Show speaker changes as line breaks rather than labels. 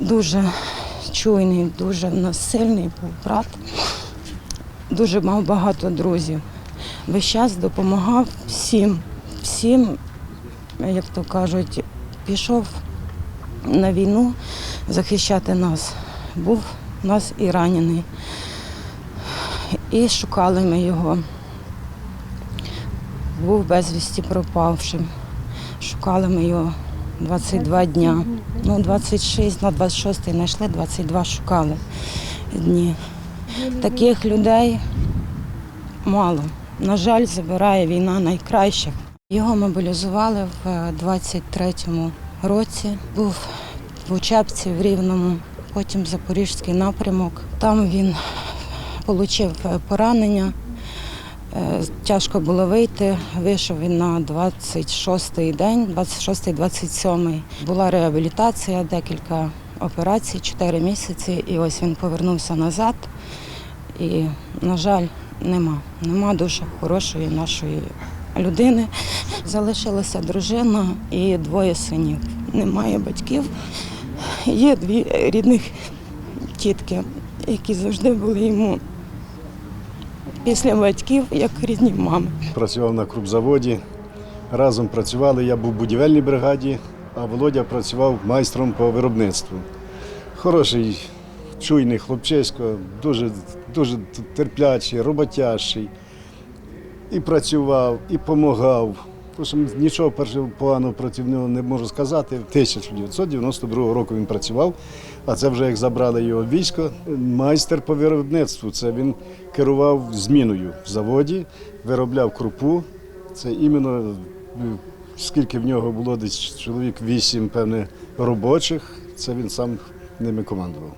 Дуже чуйний, дуже насильний був брат. Дуже мав багато друзів. Весь час допомагав всім, всім, як то кажуть, пішов на війну захищати нас. Був у нас і ранений. І шукали ми його. Був безвісті пропавшим. Шукали ми його 22 дня. Ну, 26 на 26 знайшли, 22 шукали дні. Таких людей мало. На жаль, забирає війна найкращих. Його мобілізували в 23-му році. Був в учебці в Рівному, потім Запорізький напрямок. Там він отримав поранення. Е, Тяжко було вийти. Вийшов він на 26-й день, 26-27. Була реабілітація, декілька операцій, 4 місяці. І ось він повернувся назад. І, на жаль, нема. Нема дуже хорошої нашої людини. Залишилася дружина і двоє синів. Немає батьків. Є дві рідних тітки, які завжди були йому після батьків, як рідні мами.
Працював на крупзаводі. Разом працювали. Я був в будівельній бригаді, а Володя працював майстром по виробництву. Хороший, чуйний хлопчисько, дуже, дуже терплячий, роботящий. І працював, і допомагав. Тому що нічого першого поганого проти не можу сказати. 1992 року він працював, а це вже як забрали його військо. Майстер по виробництву. Це він керував зміною в заводі, виробляв крупу. Це іменно скільки в нього було десь чоловік вісім, певне, робочих. Це він сам ними командував.